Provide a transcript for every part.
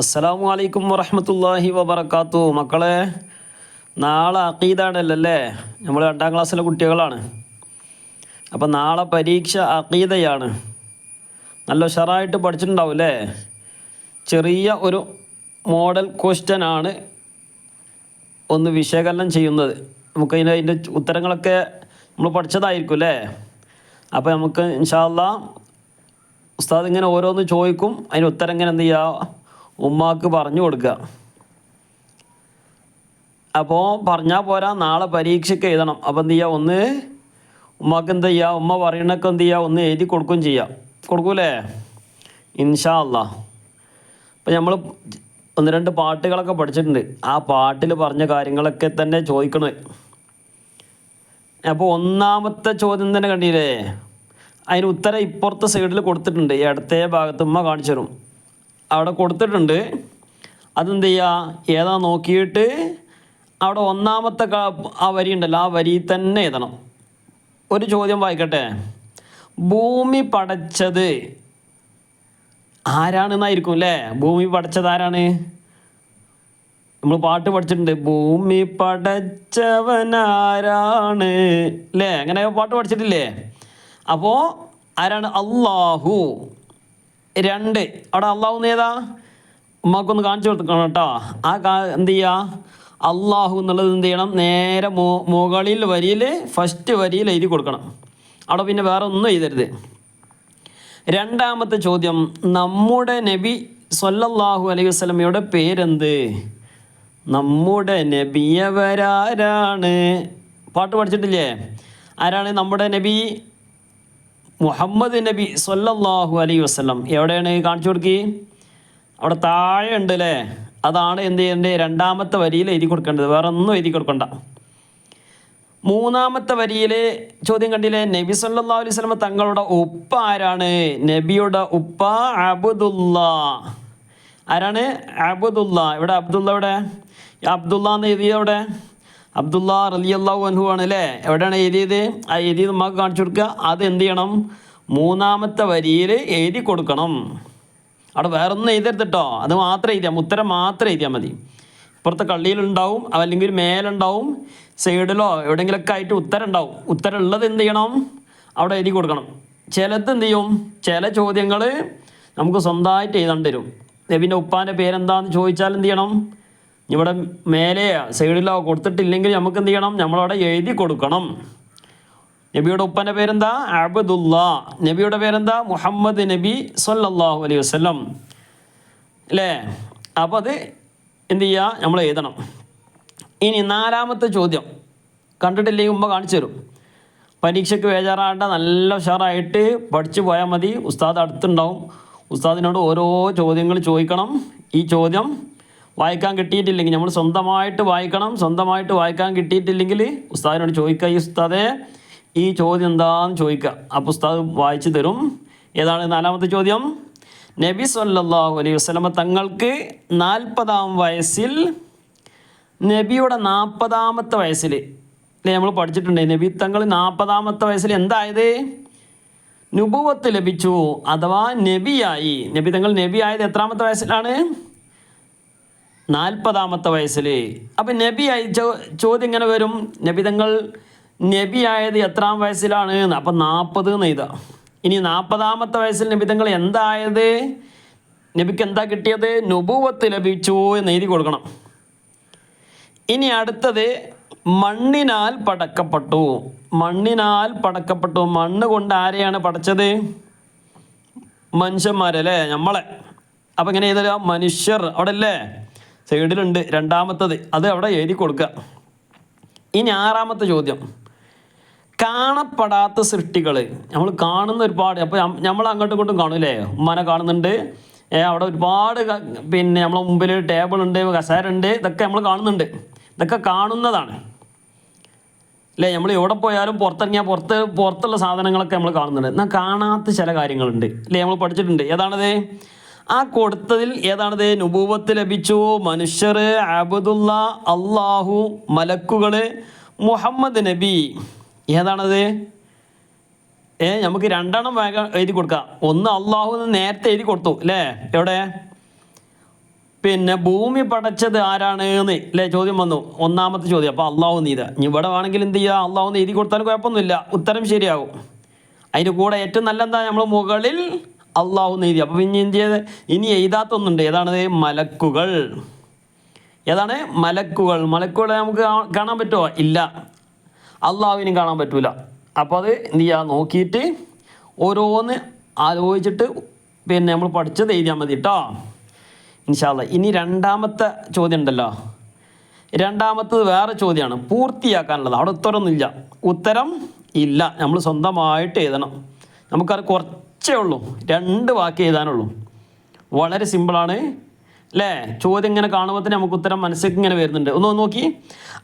അസ്സലാമു അലൈക്കും വറഹമത്തല്ലാഹി വബർക്കാത്തു മക്കളെ നാളെ അക്കീതാണല്ലോ അല്ലേ നമ്മൾ രണ്ടാം ക്ലാസ്സിലെ കുട്ടികളാണ്. അപ്പം നാളെ പരീക്ഷ അക്കീദയാണ് നല്ല ഉഷാറായിട്ട് പഠിച്ചിട്ടുണ്ടാവും അല്ലേ? ചെറിയ ഒരു മോഡൽ ക്വസ്റ്റ്യൻ ആണ് ഒന്ന് വിശകലനം ചെയ്യുന്നത്. നമുക്ക് അതിന്റെ അതിന്റെ ഉത്തരങ്ങളൊക്കെ നമ്മൾ പഠിച്ചതായിരിക്കും അല്ലേ? അപ്പോൾ നമുക്ക് ഇൻഷാല്ല ഉസ്താദ് ഇങ്ങനെ ഓരോന്ന് ചോദിക്കും അതിന് ഉത്തരം ഇങ്ങനെ എന്ത് ചെയ്യുക ഉമ്മാക്ക് പറഞ്ഞു കൊടുക്കുക അപ്പോൾ പറഞ്ഞാൽ പോരാ നാളെ പരീക്ഷയ്ക്ക് എഴുതണം. അപ്പോൾ എന്ത് ചെയ്യുക ഒന്ന് ഉമ്മാക്ക് എന്ത് ചെയ്യുക ഉമ്മ പറയണൊക്കെ എന്ത് ചെയ്യുക ഒന്ന് എഴുതി കൊടുക്കുകയും ചെയ്യാം. കൊടുക്കൂലേ? ഇൻഷാ അല്ല അപ്പം നമ്മൾ ഒന്ന് രണ്ട് പാട്ടുകളൊക്കെ പഠിച്ചിട്ടുണ്ട്. ആ പാട്ടിൽ പറഞ്ഞ കാര്യങ്ങളൊക്കെ തന്നെ ചോദിക്കണേ. അപ്പോൾ ഒന്നാമത്തെ ചോദ്യം തന്നെ കണ്ടില്ലേ? അതിന് ഉത്തരം ഇപ്പുറത്തെ സൈഡിൽ കൊടുത്തിട്ടുണ്ട്. ഇടത്തെ ഭാഗത്ത് ഉമ്മ കാണിച്ചു തരും. അവിടെ കൊടുത്തിട്ടുണ്ട്. അതെന്ത് ചെയ്യുക ഏതാ നോക്കിയിട്ട് അവിടെ ഒന്നാമത്തെ ആ വരി ഉണ്ടല്ലോ ആ വരി തന്നെ എഴുതണം. ഒരു ചോദ്യം വായിക്കട്ടെ. ഭൂമി പടച്ചത് ആരാണെന്നായിരിക്കും അല്ലേ? ഭൂമി പടച്ചത് ആരാണ്? നമ്മൾ പാട്ട് പഠിച്ചിട്ടുണ്ട്. ഭൂമി പടച്ചവനാരാണ് അല്ലേ അങ്ങനെ പാട്ട് പഠിച്ചിട്ടില്ലേ? അപ്പോൾ ആരാണ്? അള്ളാഹു രണ്ട്. അവിടെ അള്ളാഹു ഏതാ? ഉമ്മാക്കൊന്ന് കാണിച്ചു കൊടുക്കണം കേട്ടോ. ആ കാ എന്ത് ചെയ്യുക അള്ളാഹു എന്നുള്ളത് എന്ത് ചെയ്യണം? നേരെ മു മുകളിൽ വരിയിൽ ഫസ്റ്റ് വരിയിൽ എഴുതി കൊടുക്കണം. അവിടെ പിന്നെ വേറെ ഒന്നും എഴുതരുത്. രണ്ടാമത്തെ ചോദ്യം. നമ്മുടെ നബി സൊല്ലാഹു അലൈഹി വസല്ലമയുടെ പേരെന്ത്? നമ്മുടെ നബിയവരാരാണ്. പാട്ട് പഠിച്ചിട്ടില്ലേ? ആരാണ് നമ്മുടെ നബി? മുഹമ്മദ് നബി സൊല്ലാഹു അലൈ വസ്ലം എവിടെയാണ് കാണിച്ചു കൊടുക്കി? അവിടെ താഴെ ഉണ്ട് അല്ലേ അതാണ് എന്ത് ചെയ്യേണ്ടത്? രണ്ടാമത്തെ വരിയിൽ എഴുതി കൊടുക്കേണ്ടത്. വേറെ ഒന്നും എഴുതി കൊടുക്കണ്ട. മൂന്നാമത്തെ വരിയിൽ ചോദ്യം കണ്ടില്ലേ? നബി സല്ലാ അലൈഹി സ്വലമ തങ്ങളുടെ ഉപ്പ ആരാണ്? നബിയുടെ ഉപ്പ അബുദുല്ല. ആരാണ്? അബുദുല്ല. ഇവിടെ അബ്ദുള്ള ഇവിടെ ഈ അബ്ദുള്ള എന്ന് എഴുതിയ അബ്ദുള്ള റലിയല്ലാഹു അൻഹു ആണ് അല്ലേ എവിടെയാണ് എഴുതിയത്? ആ എഴുതിയത് നമുക്ക് കാണിച്ചു കൊടുക്കുക. അത് എന്ത് ചെയ്യണം? മൂന്നാമത്തെ വരിയിൽ എഴുതി കൊടുക്കണം. അവിടെ വേറെ ഒന്നും എഴുതരുത് കേട്ടോ അത് മാത്രം എഴുതിയാൽ ഉത്തരം മാത്രം എഴുതിയാൽ മതി. ഇപ്പുറത്തെ കള്ളിയിലുണ്ടാവും അല്ലെങ്കിൽ മേലുണ്ടാവും സൈഡിലോ എവിടെയെങ്കിലൊക്കെ ആയിട്ട് ഉത്തരം ഉണ്ടാവും. ഉത്തരം ഉള്ളത് എന്ത് ചെയ്യണം? അവിടെ എഴുതി കൊടുക്കണം. ചിലത് എന്ത് ചെയ്യും? ചില ചോദ്യങ്ങൾ നമുക്ക് സ്വന്തമായിട്ട് എഴുതാണ്ട് വരും. നബിന്റെ ഉപ്പാന്റെ പേരെന്താന്ന് ചോദിച്ചാൽ എന്ത് ചെയ്യണം? ഇവിടെ മേലെ സൈഡിലോ കൊടുത്തിട്ടില്ലെങ്കിൽ നമുക്ക് എന്ത് ചെയ്യണം നമ്മളവിടെ എഴുതി കൊടുക്കണം. നബിയുടെ ഉപ്പന്റെ പേരെന്താ? അബദുല്ല നബിയുടെ പേരെന്താ? മുഹമ്മദ് നബി സല്ലാഹു അലൈഹി വസ്ലം അല്ലേ? അപ്പോൾ അത് എന്ത് ചെയ്യുക നമ്മൾ എഴുതണം. ഇനി നാലാമത്തെ ചോദ്യം. കണ്ടിട്ടില്ലെങ്കിൽ ഉമ്മ കാണിച്ചു തരും. പരീക്ഷയ്ക്ക് ബേജാറാകേണ്ട നല്ല ഉഷാറായിട്ട് പഠിച്ചു പോയാൽ മതി. ഉസ്താദ് അടുത്തുണ്ടാവും. ഉസ്താദിനോട് ഓരോ ചോദ്യങ്ങൾ ചോദിക്കണം. ഈ ചോദ്യം വായിക്കാൻ കിട്ടിയിട്ടില്ലെങ്കിൽ നമ്മൾ സ്വന്തമായിട്ട് വായിക്കണം സ്വന്തമായിട്ട് വായിക്കാൻ കിട്ടിയിട്ടില്ലെങ്കിൽ ഉസ്താദിനോട് ചോദിക്കുക ഈ ഉസ്താദെ ഈ ചോദ്യം എന്താണെന്ന് ചോദിക്കുക. അപ്പോൾ ഉസ്താദ് വായിച്ചു തരും. ഏതാണ് നാലാമത്തെ ചോദ്യം? നബി സല്ലല്ലാഹു അലൈഹി വസല്ലമ തങ്ങൾക്ക് നാൽപ്പതാം വയസ്സിൽ നബിയുടെ നാൽപ്പതാമത്തെ വയസ്സിൽ അല്ലേ നമ്മൾ പഠിച്ചിട്ടുണ്ട് നബി തങ്ങൾ നാൽപ്പതാമത്തെ വയസ്സിൽ എന്തായത്? നുബുവത്ത് ലഭിച്ചു അഥവാ നബിയായി. നബി തങ്ങൾ നബിയായത് എത്രാമത്തെ വയസ്സിലാണ്? നാൽപ്പതാമത്തെ വയസ്സിൽ അപ്പം ചോ ചോദ്യം ഇങ്ങനെ വരും. നബി തങ്ങൾ നബിയായത് എത്രാം വയസ്സിലാണ്? അപ്പം നാൽപ്പത് എന്ന് എഴുതാം. ഇനി നാൽപ്പതാമത്തെ വയസ്സിൽ നബി തങ്ങൾ എന്തായത്? നബിക്ക് എന്താ കിട്ടിയത്? നുപൂവത്ത് ലഭിച്ചു എന്ന് എഴുതി കൊടുക്കണം. ഇനി അടുത്തത് മണ്ണിനാൽ പടക്കപ്പെട്ടു. മണ്ണിനാൽ പടക്കപ്പെട്ടു. മണ്ണ് കൊണ്ട് ആരെയാണ് പടച്ചത്? മനുഷ്യന്മാരല്ലേ? നമ്മളെ. അപ്പം ഇങ്ങനെ ചെയ്തല്ലോ മനുഷ്യർ. അവിടെ അല്ലേ സൈഡിലുണ്ട് രണ്ടാമത്തത്. അത് അവിടെ എഴുതി കൊടുക്കുക. ഇനി ആറാമത്തെ ചോദ്യം. കാണപ്പെടാത്ത സൃഷ്ടികൾ നമ്മൾ കാണുന്ന ഒരുപാട്. അപ്പോൾ നമ്മൾ അങ്ങോട്ടും ഇങ്ങോട്ടും കാണൂലേ ഉമ്മനെ കാണുന്നുണ്ട്. അവിടെ ഒരുപാട് പിന്നെ നമ്മളെ മുമ്പിൽ ടേബിൾ ഉണ്ട് കസേര ഉണ്ട് ഇതൊക്കെ നമ്മൾ കാണുന്നുണ്ട്. ഇതൊക്കെ കാണുന്നതാണ്. അല്ലേ? നമ്മൾ എവിടെ പോയാലും പുറത്തിറങ്ങിയാൽ പുറത്ത് പുറത്തുള്ള സാധനങ്ങളൊക്കെ നമ്മൾ കാണുന്നുണ്ട്. എന്നാൽ കാണാത്ത ചില കാര്യങ്ങളുണ്ട്. അല്ലേ? നമ്മൾ പഠിച്ചിട്ടുണ്ട്. ഏതാണത്? ആ കൊടുത്തതിൽ ഏതാണത്? നുപൂവത്ത് ലഭിച്ചു. മനുഷ്യർ അബുദുല്ല അള്ളാഹു മലക്കുകൾ മുഹമ്മദ് നബി. ഏതാണത്? ഏ നമുക്ക് രണ്ടെണ്ണം വേഗം എഴുതി കൊടുക്കാം. ഒന്ന് അള്ളാഹു നേരത്തെ എഴുതി കൊടുത്തു അല്ലേ? എവിടെ? പിന്നെ ഭൂമി പടച്ചത് ആരാണ് എന്ന് അല്ലേ? ചോദ്യം വന്നു. ഒന്നാമത്തെ ചോദ്യം. അപ്പോൾ അള്ളാഹു നീത ഇനി ഇവിടെ വേണമെങ്കിൽ എന്ത് ചെയ്യുക അള്ളാഹു എഴുതി കൊടുത്താലും കുഴപ്പമൊന്നുമില്ല. ഉത്തരം ശരിയാകും. അതിന്റെ കൂടെ ഏറ്റവും നല്ല എന്താ നമ്മൾ മുകളിൽ അള്ളാഹു എഴുതി. അപ്പോൾ പിന്നെ എന്ത് ചെയ്ത്? ഇനി എഴുതാത്തൊന്നുണ്ട്. ഏതാണത് മലക്കുകൾ. ഏതാണ്? മലക്കുകൾ. മലക്കുകളെ നമുക്ക് കാണാൻ പറ്റുമോ? ഇല്ല. അള്ളാഹുവിനും കാണാൻ പറ്റൂല. അപ്പോൾ അത് എന്ത് ചെയ്യുക നോക്കിയിട്ട് ഓരോന്ന് ആലോചിച്ചിട്ട് പിന്നെ നമ്മൾ പഠിച്ചത് എഴുതിയാൽ മതി കേട്ടോ ഇൻഷാല്ല ഇനി രണ്ടാമത്തെ ചോദ്യം ഉണ്ടല്ലോ. രണ്ടാമത്തത് വേറെ ചോദ്യമാണ്. പൂർത്തിയാക്കാനുള്ളത്. അവിടെ ഉത്തരമൊന്നുമില്ല. ഉത്തരം ഇല്ല. നമ്മൾ സ്വന്തമായിട്ട് എഴുതണം. നമുക്കത് കുറച്ചേ ഉള്ളൂ. രണ്ട് വാക്ക് എഴുതാനുള്ളൂ. വളരെ സിമ്പിളാണ് അല്ലേ ചോദ്യം ഇങ്ങനെ കാണുമ്പോൾ തന്നെ നമുക്ക് ഉത്തരം മനസ്സിലേക്ക് ഇങ്ങനെ വരുന്നുണ്ട്. ഒന്ന് നോക്കി.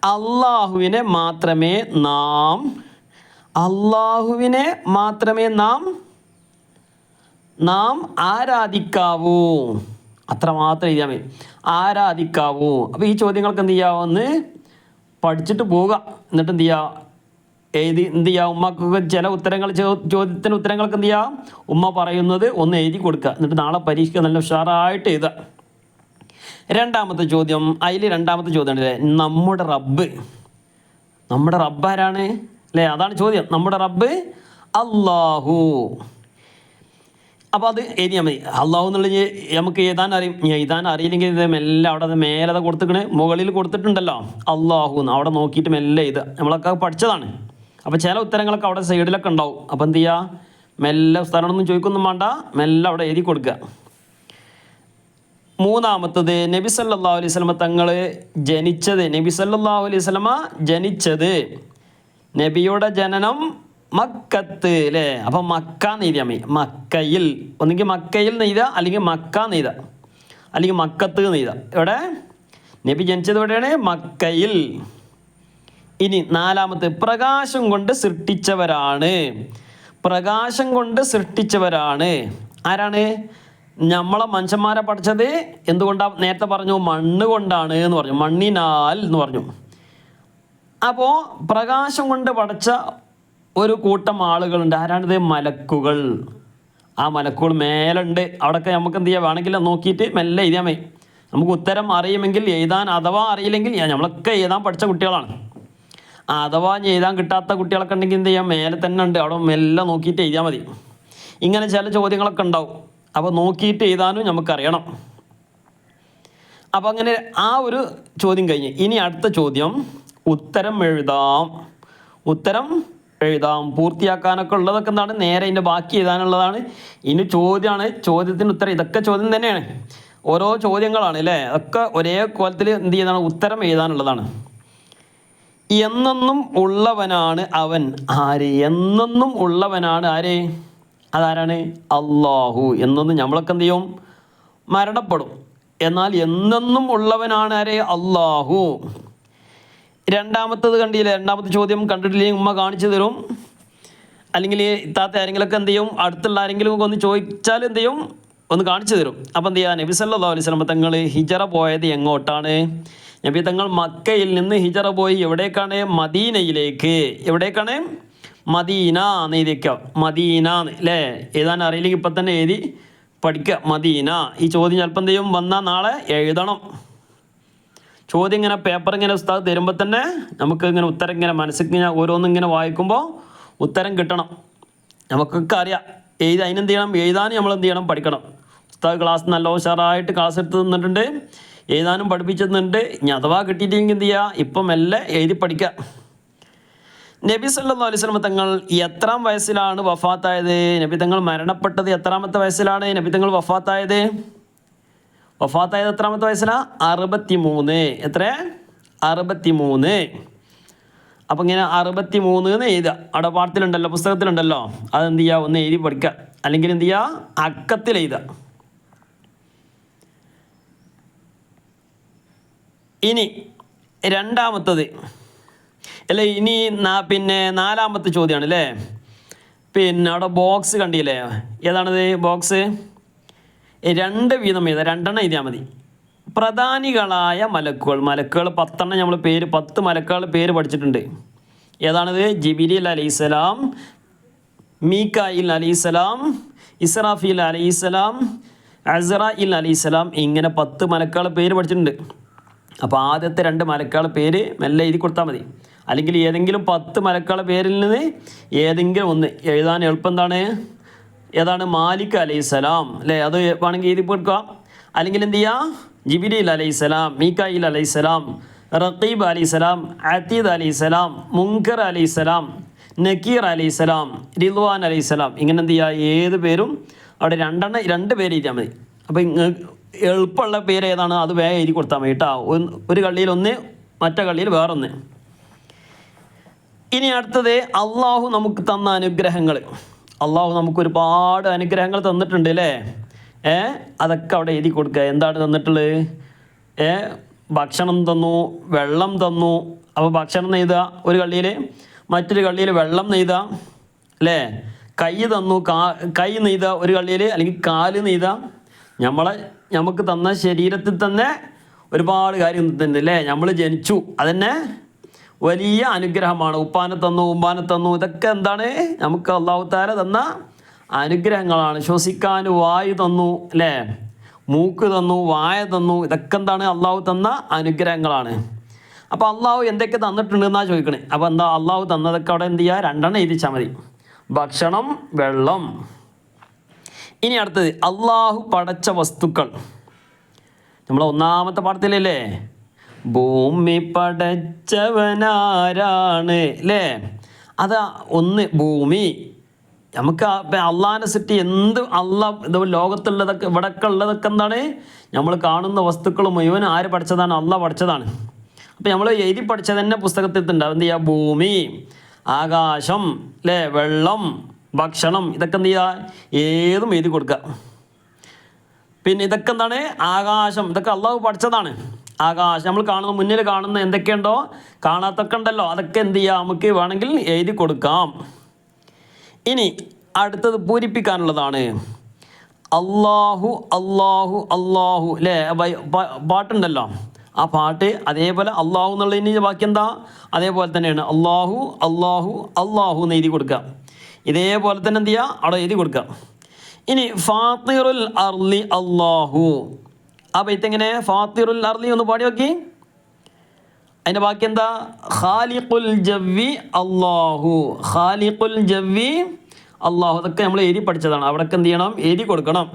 അള്ളാഹുവിനെ മാത്രമേ നാം അള്ളാഹുവിനെ മാത്രമേ നാം നാം ആരാധിക്കാവൂ. അത്ര മാത്രം എഴുതിയാൽ മതി. ആരാധിക്കാവൂ. അപ്പോൾ ഈ ചോദ്യങ്ങൾക്ക് എന്ത് ചെയ്യാവുന്ന പഠിച്ചിട്ട് പോവുക. എന്നിട്ട് എന്ത് ചെയ്യുക എഴുതി എന്ത് ചെയ്യുക ഉമ്മക്കൊക്കെ ചില ഉത്തരങ്ങൾ ചോദ്യത്തിന് ഉത്തരങ്ങൾക്ക് എന്ത് ചെയ്യുക ഉമ്മ പറയുന്നത് ഒന്ന് എഴുതി കൊടുക്കുക. എന്നിട്ട് നാളെ പരീക്ഷയ്ക്ക് നല്ല ഉഷാറായിട്ട് എഴുതുക. രണ്ടാമത്തെ ചോദ്യം. അതിൽ രണ്ടാമത്തെ ചോദ്യം അല്ലേ നമ്മുടെ റബ്ബ്. നമ്മുടെ റബ്ബ് ആരാണ്? അല്ലേ? അതാണ് ചോദ്യം. നമ്മുടെ റബ്ബ് അള്ളാഹു അപ്പോൾ അത് എഴുതിയാൽ മതി. അള്ളാഹു എന്നുള്ള നമുക്ക് എഴുതാൻ അറിയും. എഴുതാൻ അറിയില്ലെങ്കിൽ ഇത് മെല്ലെ അവിടെ മേലെ കൊടുത്തിട്ടുണ്ട് മുകളിൽ കൊടുത്തിട്ടുണ്ടല്ലോ. അള്ളാഹു എന്ന്. അവിടെ നോക്കിയിട്ട് മെല്ലെ എഴുതുക. നമ്മളൊക്കെ പഠിച്ചതാണ്. അപ്പോൾ ചില ഉത്തരങ്ങളൊക്കെ അവിടെ സൈഡിലൊക്കെ ഉണ്ടാവും. അപ്പോൾ എന്ത് ചെയ്യുക മെല്ലെ സ്ഥലമൊന്നും ചോദിക്കൊന്നും വേണ്ട. മെല്ലെ അവിടെ എഴുതി കൊടുക്കുക. മൂന്നാമത്തത് നബി സല്ലാ അലൈഹി സ്വലമ തങ്ങൾ ജനിച്ചത് നബി സല്ലാ അലൈഹി സ്വലമ ജനിച്ചത് നബിയുടെ ജനനം മക്കത്ത് അല്ലേ അപ്പം മക്ക നെയ്താ മീ മക്കയിൽ ഒന്നെങ്കിൽ മക്കയിൽ നെയ്ത അല്ലെങ്കിൽ മക്ക നെയ്ത അല്ലെങ്കിൽ മക്കത്ത് നെയ്ത എവിടെ? നബി ജനിച്ചത് എവിടെയാണ്? മക്കയിൽ. ഇനി നാലാമത്തെ പ്രകാശം കൊണ്ട് സൃഷ്ടിച്ചവരാണ്. പ്രകാശം കൊണ്ട് സൃഷ്ടിച്ചവരാണ്. ആരാണ്? നമ്മളെ മനുഷ്യന്മാരെ പഠിച്ചത്. എന്തുകൊണ്ടാ? നേരത്തെ പറഞ്ഞു മണ്ണ് കൊണ്ടാണ് എന്ന് പറഞ്ഞു. മണ്ണിനാൽ എന്ന് പറഞ്ഞു. അപ്പോൾ പ്രകാശം കൊണ്ട് പടച്ച ഒരു കൂട്ടം ആളുകളുണ്ട്. ആരാണിത്? മലക്കുകൾ. ആ മലക്കുകൾ മേലുണ്ട്. അവിടെയൊക്കെ നമുക്ക് എന്ത് ചെയ്യാം? വേണമെങ്കിൽ നോക്കിയിട്ട് മെല്ലെ എഴുതിയാൽ മതി. നമുക്ക് ഉത്തരം അറിയുമെങ്കിൽ എഴുതാൻ അഥവാ അറിയില്ലെങ്കിൽ നമ്മളൊക്കെ എഴുതാൻ പഠിച്ച കുട്ടികളാണ്. അഥവാ എഴുതാൻ കിട്ടാത്ത കുട്ടികളൊക്കെ ഉണ്ടെങ്കിൽ എന്ത് ചെയ്യാം? മേലെ തന്നെ ഉണ്ട്. അവിടെ മെല്ലെ നോക്കിയിട്ട് എഴുതിയാൽ മതി. ഇങ്ങനെ ചില ചോദ്യങ്ങളൊക്കെ ഉണ്ടാവും. അപ്പോൾ നോക്കിയിട്ട് എഴുതാനും നമുക്കറിയണം. അപ്പോൾ അങ്ങനെ ആ ഒരു ചോദ്യം കഴിഞ്ഞ്. ഇനി അടുത്ത ചോദ്യം. ഉത്തരം എഴുതാം. ഉത്തരം എഴുതാം. പൂർത്തിയാക്കാനൊക്കെ ഉള്ളതൊക്കെ എന്താണ്? നേരെ ഇതിന്റെ ബാക്കി എഴുതാനുള്ളതാണ്. ഇനി ചോദ്യമാണ്. ചോദ്യത്തിന് ഉത്തരം ഇതൊക്കെ ചോദ്യം തന്നെയാണ്. ഓരോ ചോദ്യങ്ങളാണ് അല്ലേ? അതൊക്കെ ഒരേ കോലത്തിൽ എന്ത് ചെയ്യുന്നതാണ്? ഉത്തരം എഴുതാനുള്ളതാണ്. എന്നെന്നും ഉള്ളവനാണ് അവൻ. ആര്? എന്നെന്നും ഉള്ളവനാണ് ആര്? അതാരാണ്? അള്ളാഹു എന്നൊന്നും നമ്മളൊക്കെ എന്ത് ചെയ്യും? മരണപ്പെടും. എന്നാൽ എന്നെന്നും ഉള്ളവനാണ് ആര്? അള്ളാഹു രണ്ടാമത്തത് കണ്ടില്ല? രണ്ടാമത്തെ ചോദ്യം കണ്ടിട്ടില്ലെങ്കിൽ ഉമ്മ കാണിച്ചു തരും. അല്ലെങ്കിൽ ഇത്താത്ത ആരെങ്കിലുമൊക്കെ എന്ത് ചെയ്യും? അടുത്തുള്ള ആരെങ്കിലും ഒന്ന് ചോദിച്ചാൽ എന്ത് ചെയ്യും? ഒന്ന് കാണിച്ചു തരും. അപ്പം എന്ത് ചെയ്യുക നബി സല്ലല്ലാഹു അലൈഹി വസല്ലം തങ്ങൾ ഹിജറ പോയത് എങ്ങോട്ടാണ്? നബി തങ്ങൾ മക്കയിൽ നിന്ന് ഹിജറ പോയി എവിടേക്കാണ്? മദീനയിലേക്ക്. എവിടേക്കാണ്? മദീന എന്ന് എഴുതിക്കാം മദീന അല്ലേ എഴുതാൻ അറിയില്ലെങ്കിൽ ഇപ്പം തന്നെ എഴുതി പഠിക്കുക മദീന. ഈ ചോദ്യം ചിലപ്പോൾ എന്ത് ചെയ്യും? വന്നാൽ നാളെ എഴുതണം. ചോദ്യം ഇങ്ങനെ പേപ്പർ ഇങ്ങനെ ഉസ്താദ് തരുമ്പോൾ തന്നെ നമുക്ക് ഇങ്ങനെ ഉത്തരം ഇങ്ങനെ മനസ്സിൽ ഇങ്ങനെ ഓരോന്നിങ്ങനെ വായിക്കുമ്പോൾ ഉത്തരം കിട്ടണം. നമുക്കൊക്കെ അറിയാം. എഴുതി അതിനെന്ത് ചെയ്യണം? എഴുതാനും നമ്മൾ എന്ത് ചെയ്യണം? പഠിക്കണം. ഉസ്താദ് ക്ലാസ് നല്ല ഉഷാറായിട്ട് ക്ലാസ് എടുത്ത് തന്നിട്ടുണ്ട്. എഴുതാനും പഠിപ്പിച്ചു തന്നിട്ടുണ്ട് ഇനി അഥവാ കിട്ടിയിട്ടെങ്കിൽ എന്ത് ചെയ്യുക ഇപ്പം മെല്ലെ എഴുതി പഠിക്കുക നബി സല്ലല്ലാഹു അലൈഹി വസല്ലം തങ്ങൾ എത്രാം വയസ്സിലാണ് വഫാത്തായത്? നബി തങ്ങൾ മരണപ്പെട്ടത് എത്രാമത്തെ വയസ്സിലാണ്? നബി തങ്ങൾ വഫാത്തായത്? വഫാത്തായത് എത്രാമത്തെ വയസ്സിലാ? അറുപത്തി മൂന്ന് എത്ര? അറുപത്തി മൂന്ന് അപ്പം ഇങ്ങനെ അറുപത്തി മൂന്ന് എന്ന് എഴുതുക. അവിടെ പാഠത്തിലുണ്ടല്ലോ പുസ്തകത്തിലുണ്ടല്ലോ. അതെന്ത് ചെയ്യുക ഒന്ന് എഴുതി പഠിക്കുക അല്ലെങ്കിൽ എന്ത് ചെയ്യുക അക്കത്തിൽ എഴുതുക. ഇനി രണ്ടാമത്തത്. അല്ലേ ഇനി നാ- പിന്നെ നാലാമത്തെ ചോദ്യമാണ് അല്ലേ? പിന്നെ അവിടെ ബോക്സ് കണ്ടില്ലേ? ഏതാണത് ബോക്സ് രണ്ട് വീതം എഴുതാം. രണ്ടെണ്ണം എഴുതിയാൽ മതി. പ്രധാനികളായ മലക്കുകൾ. മലക്കുകൾ പത്തെണ്ണം നമ്മൾ പേര് പത്ത് മലക്കുകൾ പേര് പഠിച്ചിട്ടുണ്ട്. ഏതാണത്? ജിബിരിൽ അലൈസലാം മീക്കായിൽ അലൈസലാം ഇസ്രാഫീൽ അലൈസലാം അസറ ഇൽ അലൈസലാം ഇങ്ങനെ പത്ത് മലക്കുകളുടെ പേര് പഠിച്ചിട്ടുണ്ട്. അപ്പോൾ ആദ്യത്തെ രണ്ട് മലക്കുകളുടെ പേര് മെല്ലെ എഴുതി കൊടുത്താൽ മതി. അല്ലെങ്കിൽ ഏതെങ്കിലും പത്ത് മലക്കുകളുടെ പേരിൽ നിന്ന് ഏതെങ്കിലും ഒന്ന് എഴുതാൻ എളുപ്പം എന്താണ്? ഏതാണ്? മാലിക് അലൈഹിസ്സലാം അല്ലേ? അത് വേണമെങ്കിൽ എഴുതി കൊടുക്കുക. അല്ലെങ്കിൽ എന്ത് ചെയ്യുക? ജിബിലിൽ അലൈഹിസ്സലാം മീക്കായിൽ അലൈഹിസ്സലാം റഖീബ് അലൈഹിസ്സലാം അതീദ് അലൈഹിസ്സലാം മുങ്കർ അലൈഹിസ്സലാം നക്കീർ അലൈഹിസ്സലാം റിദ്വാൻ അലൈഹിസ്സലാം ഇങ്ങനെ എന്ത് ചെയ്യുക? ഏത് പേരും അവിടെ രണ്ടെണ്ണം രണ്ട് പേര് എഴുതിയാൽ മതി. അപ്പോൾ എളുപ്പമുള്ള പേര് ഏതാണ് അത് വേഗം എഴുതി കൊടുത്താൽ മതി കേട്ടോ. ഒരു കള്ളിയിൽ ഒന്ന് മറ്റേ കള്ളിയിൽ വേറൊന്ന്. ഇനി അടുത്തത് അള്ളാഹു നമുക്ക് തന്ന അനുഗ്രഹങ്ങൾ. അള്ളാഹു നമുക്ക് ഒരുപാട് അനുഗ്രഹങ്ങൾ തന്നിട്ടുണ്ട് അല്ലേ? ഏ? അതൊക്കെ അവിടെ എഴുതി കൊടുക്കുക. എന്താണ് തന്നിട്ടുള്ളത് ഏ? ഭക്ഷണം തന്നു വെള്ളം തന്നു. അപ്പോൾ ഭക്ഷണം നെയ്തുക ഒരു കള്ളിയിൽ മറ്റൊരു കള്ളിയിൽ വെള്ളം നെയ്തുക അല്ലേ? കൈ തന്നു കാ കൈ നെയ്ത ഒരു കള്ളിയിൽ അല്ലെങ്കിൽ കാൽ നെയ്ത നമ്മളെ നമുക്ക് തന്ന ശരീരത്തിൽ തന്നെ ഒരുപാട് കാര്യം തന്നിട്ടുണ്ട് അല്ലേ നമ്മൾ ജനിച്ചു. അതന്നെ വലിയ അനുഗ്രഹമാണ്. ഉപ്പാനെ തന്നു ഉമ്മാനെ തന്നു. ഇതൊക്കെ എന്താണ്? നമുക്ക് അള്ളാഹു താല തന്ന അനുഗ്രഹങ്ങളാണ്. ശ്വസിക്കാൻ വായു തന്നു അല്ലേ? മൂക്ക് തന്നു വായ തന്നു. ഇതൊക്കെ എന്താണ്? അള്ളാഹു തന്ന അനുഗ്രഹങ്ങളാണ്. അപ്പോൾ അള്ളാഹു എന്തൊക്കെ തന്നിട്ടുണ്ടെന്നാണ് ചോദിക്കണേ? അപ്പോൾ എന്താ അള്ളാഹു തന്നതൊക്കെ അവിടെ എന്ത് ചെയ്യുക രണ്ടെണ്ണം എഴുതിച്ചാൽ മതി. ഭക്ഷണം വെള്ളം. ഇനി അടുത്തത് അള്ളാഹു പടച്ച വസ്തുക്കൾ. നമ്മൾ ഒന്നാമത്തെ പാഠത്തിലല്ലേ? ഭൂമി പടച്ചവനാരാണ് അല്ലേ അത് ഒന്ന് ഭൂമി. നമുക്ക് അള്ളാഹിനെ സിറ്റി എന്ത് അള്ള ലോകത്തുള്ളതൊക്കെ ഇവിടെയൊക്കെ ഉള്ളതൊക്കെ എന്താണ്? നമ്മൾ കാണുന്ന വസ്തുക്കൾ മുഴുവൻ ആര് പഠിച്ചതാണ്? അള്ള പഠിച്ചതാണ്. അപ്പോൾ നമ്മൾ എഴുതി പഠിച്ചത് തന്നെ പുസ്തകത്തിൽ ഉണ്ടാവും എന്ത് ചെയ്യുക? ഭൂമി ആകാശം അല്ലേ വെള്ളം. ഭക്ഷണം ഇതൊക്കെ എന്ത് ചെയ്യുക ഏതും എഴുതി കൊടുക്കുക പിന്നെ ഇതൊക്കെ എന്താണ്? ആകാശം. ഇതൊക്കെ അള്ളാഹു പഠിച്ചതാണ്. ആകാശം. നമ്മൾ കാണുന്ന മുന്നിൽ കാണുന്ന എന്തൊക്കെയുണ്ടോ കാണാത്തൊക്കെ ഉണ്ടല്ലോ. അതൊക്കെ എന്ത് ചെയ്യാം? നമുക്ക് വേണമെങ്കിൽ എഴുതി കൊടുക്കാം. ഇനി അടുത്തത് പൂരിപ്പിക്കാനുള്ളതാണ്. അള്ളാഹു അള്ളാഹു അള്ളാഹു അല്ലേ പാട്ടുണ്ടല്ലോ. ആ പാട്ട് അതേപോലെ അള്ളാഹു എന്നുള്ളതിന് ബാക്കി എന്താ? അതേപോലെ തന്നെയാണ്. അള്ളാഹു അള്ളാഹു അള്ളാഹു എന്ന് എഴുതി കൊടുക്കുക ഇതേപോലെ തന്നെ എന്ത് ചെയ്യുക? അവിടെ എഴുതി കൊടുക്കുക. ഇനി ഫാത്തിറുൽ അർലി അള്ളാഹു ആ ബൈത്ത് എങ്ങനെ? ഫാത്തിറുൽ അർലി ഒന്ന് പാടി നോക്കി. അതിന്റെ ബാക്കി എന്താ? ഖാലിഖുൽ ജവ്വി അള്ളാഹു ഖാലിഖുൽ ജവ്വി അള്ളാഹു അതൊക്കെ നമ്മൾ എഴുതി പഠിച്ചതാണ്. അവിടെയൊക്കെ എന്ത് ചെയ്യണം? എഴുതി കൊടുക്കണം.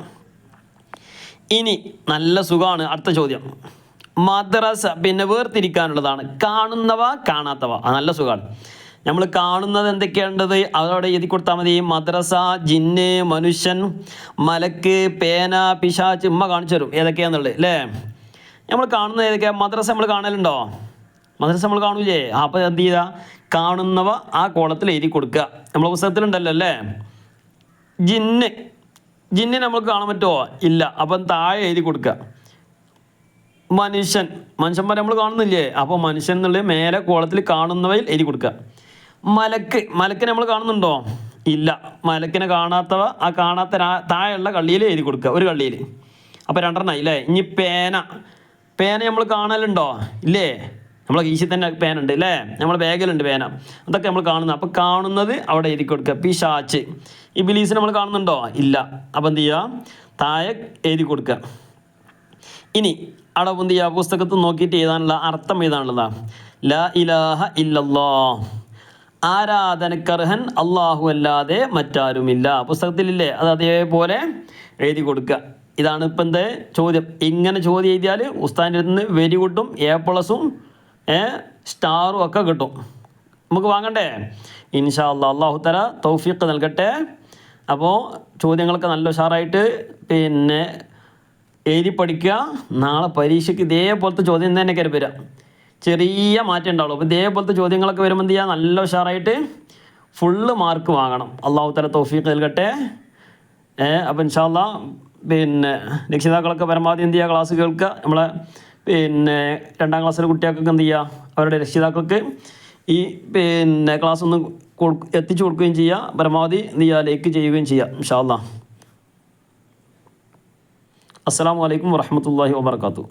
ഇനി നല്ല സുഖമാണ്. അടുത്ത ചോദ്യം. മദ്രസ പിന്നെ വേർതിരിക്കാനുള്ളതാണ്. കാണുന്നവ കാണാത്തവ. നല്ല സുഖമാണ്. നമ്മൾ കാണുന്നത് എന്തൊക്കെയാണ്ടത് അതവിടെ എഴുതി കൊടുത്താൽ മതി. മദ്രസ ജിന്ന് മനുഷ്യൻ മലക്ക് പേന പിശാച്ച് ഉമ്മ കാണിച്ചു തരും. ഏതൊക്കെയാന്നുള്ളത് അല്ലേ നമ്മൾ കാണുന്നത് ഏതൊക്കെയാണ് മദ്രസ നമ്മൾ കാണലുണ്ടോ? മദ്രസ നമ്മൾ കാണൂലേ? അപ്പോൾ എന്ത് ചെയ്യുക കാണുന്നവ ആ കോളത്തിൽ എഴുതി കൊടുക്കുക നമ്മളെ പുസ്തകത്തിലുണ്ടല്ലോ അല്ലേ ജിന്ന്. ജിന്നെ നമുക്ക് കാണാൻ പറ്റുമോ ഇല്ല. അപ്പം താഴെ എഴുതി കൊടുക്കുക മനുഷ്യൻ. മനുഷ്യന്മാരെ നമ്മൾ കാണുന്നില്ലേ? അപ്പോൾ മനുഷ്യൻ എന്നുള്ളത് മേലെ കോളത്തിൽ കാണുന്നവയിൽ എഴുതി കൊടുക്കുക മലക്ക് മലക്കിനെ നമ്മൾ കാണുന്നുണ്ടോ? ഇല്ല. മലക്കിനെ കാണാത്തവ ആ കാണാത്ത താഴെയുള്ള കള്ളിയിൽ എഴുതി കൊടുക്കുക ഒരു കള്ളിയിൽ അപ്പോൾ രണ്ടെണ്ണം ഇല്ലേ ഇനി പേന. പേന നമ്മൾ കാണലുണ്ടോ? ഇല്ലേ? നമ്മൾ കീശിൽ തന്നെ പേന ഉണ്ട് അല്ലേ നമ്മൾ ബാഗിലുണ്ട് പേന. അതൊക്കെ നമ്മൾ കാണുന്നത് അപ്പോൾ കാണുന്നത് അവിടെ എഴുതി കൊടുക്കുക പിശാച്ച്. ഈ ബിലീസ് നമ്മൾ കാണുന്നുണ്ടോ? ഇല്ല. അപ്പോൾ എന്ത് ചെയ്യുക? താഴെ എഴുതി കൊടുക്കുക. ഇനി അവിടെ എന്ത് ചെയ്യുക? പുസ്തകത്തിൽ നോക്കിയിട്ട് എഴുതാനുള്ള അർത്ഥം എഴുതാനുള്ളതാണ് ല ഇലാഹ ഇല്ലല്ലാ. ആരാധനക്കർഹൻ അള്ളാഹു അല്ലാതെ മറ്റാരുമില്ല. പുസ്തകത്തിലില്ലേ? അത് അതേപോലെ എഴുതി കൊടുക്കുക. ഇതാണ് ഇപ്പം എന്ത് ചോദ്യം. ഇങ്ങനെ ചോദ്യം എഴുതിയാൽ ഉസ്താദിന്റെ അടുത്ത് നിന്ന് വെരി കിട്ടും എ പ്ലസും സ്റ്റാറും ഒക്കെ കിട്ടും. നമുക്ക് വാങ്ങണ്ടേ? ഇൻഷാ അല്ലാ അള്ളാഹു തല തൗഫീഖ് നൽകട്ടെ. അപ്പോൾ ചോദ്യങ്ങളൊക്കെ നല്ല ഉഷാറായിട്ട് പിന്നെ എഴുതി പഠിക്കുക. നാളെ പരീക്ഷയ്ക്ക് ഇതേപോലത്തെ ചോദ്യം തന്നെ കരുപരാം ചെറിയ മാറ്റം ഉണ്ടാവുള്ളൂ. അപ്പോൾ ഇതേപോലത്തെ ചോദ്യങ്ങളൊക്കെ വരുമ്പോൾ എന്ത് ചെയ്യുക നല്ല ഉഷാറായിട്ട് ഫുള്ള് മാർക്ക് വാങ്ങണം. അള്ളാഹു തല തൗഫീഖ് നൽകട്ടെ. ഏ അപ്പോൾ ഇൻഷാല്ല പിന്നെ രക്ഷിതാക്കളൊക്കെ പരമാവധി എന്ത് ചെയ്യുക ക്ലാസ് കേൾക്കുക. നമ്മളെ പിന്നെ രണ്ടാം ക്ലാസ്സിലെ കുട്ടികൾക്കൊക്കെ എന്ത് ചെയ്യുക അവരുടെ രക്ഷിതാക്കൾക്ക് ഈ പിന്നെ ക്ലാസ് ഒന്ന് എത്തിച്ചു കൊടുക്കുകയും ചെയ്യുക പരമാവധി എന്ത് ചെയ്യുക ലൈക്ക് ചെയ്യുകയും ചെയ്യുക ഇൻഷാല്ല അസ്സാം വലൈക്കും വാഹമത്തല്ലാഹി വാബർക്കാത്തു